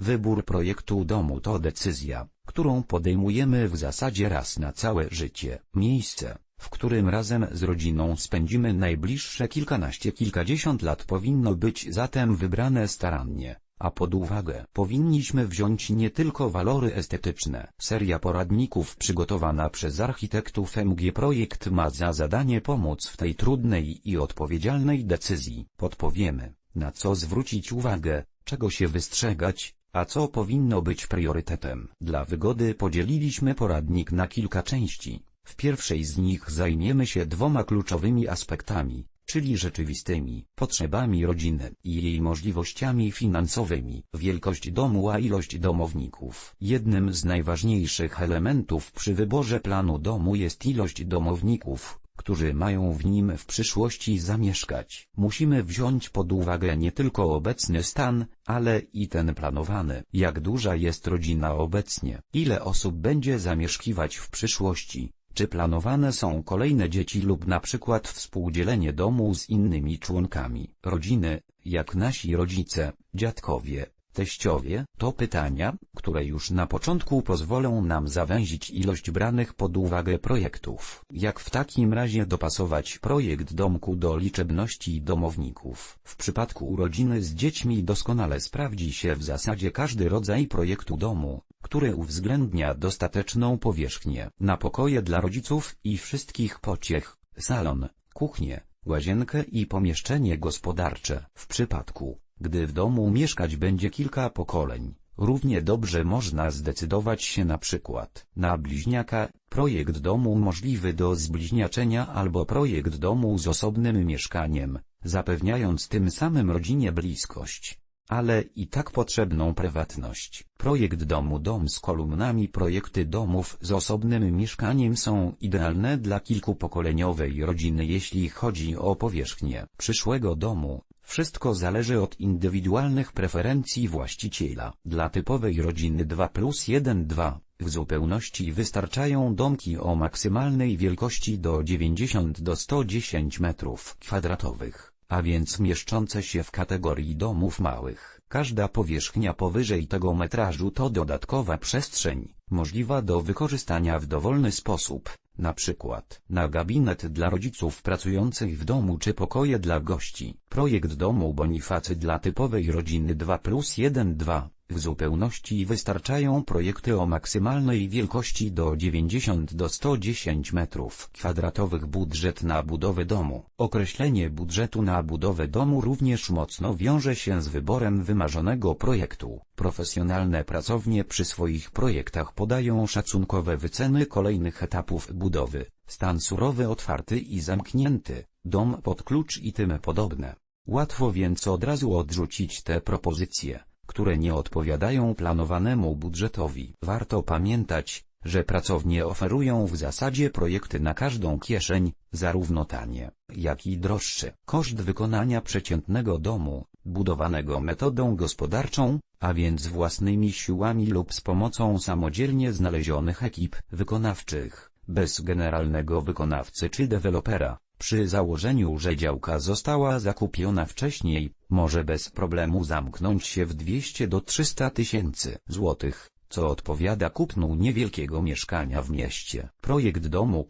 Wybór projektu domu to decyzja, którą podejmujemy w zasadzie raz na całe życie. Miejsce, w którym razem z rodziną spędzimy najbliższe kilkanaście kilkadziesiąt lat powinno być zatem wybrane starannie, a pod uwagę powinniśmy wziąć nie tylko walory estetyczne. Seria poradników przygotowana przez architektów MG Projekt ma za zadanie pomóc w tej trudnej i odpowiedzialnej decyzji. Podpowiemy, na co zwrócić uwagę, czego się wystrzegać, a co powinno być priorytetem. Dla wygody podzieliliśmy poradnik na kilka części. W pierwszej z nich zajmiemy się dwoma kluczowymi aspektami, czyli rzeczywistymi potrzebami rodziny i jej możliwościami finansowymi. Wielkość domu a ilość domowników. Jednym z najważniejszych elementów przy wyborze planu domu jest ilość domowników, którzy mają w nim w przyszłości zamieszkać. Musimy wziąć pod uwagę nie tylko obecny stan, ale i ten planowany. Jak duża jest rodzina obecnie, ile osób będzie zamieszkiwać w przyszłości, czy planowane są kolejne dzieci lub na przykład współdzielenie domu z innymi członkami rodziny, jak nasi rodzice, dziadkowie, teściowie? To pytania, które już na początku pozwolą nam zawęzić ilość branych pod uwagę projektów. Jak w takim razie dopasować projekt domku do liczebności domowników? W przypadku urodziny z dziećmi doskonale sprawdzi się w zasadzie każdy rodzaj projektu domu, który uwzględnia dostateczną powierzchnię na pokoje dla rodziców i wszystkich pociech, salon, kuchnię, łazienkę i pomieszczenie gospodarcze. W przypadku, gdy w domu mieszkać będzie kilka pokoleń, równie dobrze można zdecydować się na przykład na bliźniaka, projekt domu możliwy do zbliźniaczenia albo projekt domu z osobnym mieszkaniem, zapewniając tym samym rodzinie bliskość ale i tak potrzebną prywatność. Projekt domu Dom z kolumnami Projekty domów z osobnym mieszkaniem są idealne dla kilkupokoleniowej rodziny jeśli chodzi o powierzchnię przyszłego domu. Wszystko zależy od indywidualnych preferencji właściciela. Dla typowej rodziny 2 plus 1 2 w zupełności wystarczają domki o maksymalnej wielkości do 90 do 110 metrów kwadratowych a więc mieszczące się w kategorii domów małych. Każda powierzchnia powyżej tego metrażu to dodatkowa przestrzeń, możliwa do wykorzystania w dowolny sposób, na przykład na gabinet dla rodziców pracujących w domu czy pokoje dla gości. Projekt domu Bonifacy dla typowej rodziny 2 plus 1 2 w zupełności wystarczają projekty o maksymalnej wielkości do 90 do 110 metrów kwadratowych budżet na budowę domu. Określenie budżetu na budowę domu również mocno wiąże się z wyborem wymarzonego projektu. Profesjonalne pracownie przy swoich projektach podają szacunkowe wyceny kolejnych etapów budowy, stan surowy otwarty i zamknięty, dom pod klucz i tym podobne. Łatwo więc od razu odrzucić te propozycje które nie odpowiadają planowanemu budżetowi. Warto pamiętać, że pracownie oferują w zasadzie projekty na każdą kieszeń, zarówno tanie, jak i droższe. Koszt wykonania przeciętnego domu, budowanego metodą gospodarczą, a więc własnymi siłami lub z pomocą samodzielnie znalezionych ekip wykonawczych, bez generalnego wykonawcy czy dewelopera, przy założeniu, że działka została zakupiona wcześniej, może bez problemu zamknąć się w 200 do 300 tysięcy złotych, co odpowiada kupnu niewielkiego mieszkania w mieście. Projekt domu.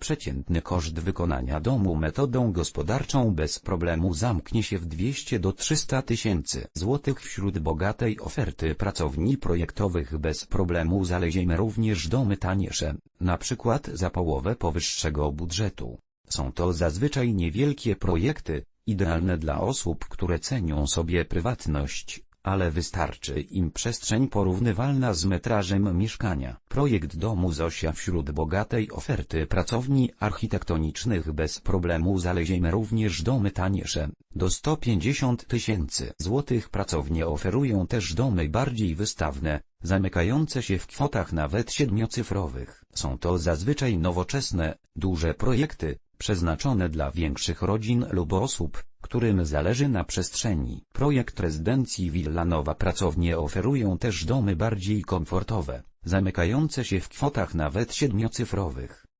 Przeciętny koszt wykonania domu metodą gospodarczą bez problemu zamknie się w 200 do 300 tysięcy złotych wśród bogatej oferty pracowni projektowych bez problemu znaleziemy również domy taniejsze, na przykład za połowę powyższego budżetu. Są to zazwyczaj niewielkie projekty, idealne dla osób, które cenią sobie prywatność, ale wystarczy im przestrzeń porównywalna z metrażem mieszkania. Projekt domu Zosia wśród bogatej oferty pracowni architektonicznych bez problemu znaleziemy również domy taniejsze, do 150 tysięcy złotych pracownie oferują też domy bardziej wystawne, zamykające się w kwotach nawet siedmiocyfrowych. Są to zazwyczaj nowoczesne, duże projekty, przeznaczone dla większych rodzin lub osób, którym zależy na przestrzeni. Projekt rezydencji Villanowa pracownie oferują też domy bardziej komfortowe, zamykające się w kwotach nawet siedmiocyfrowych.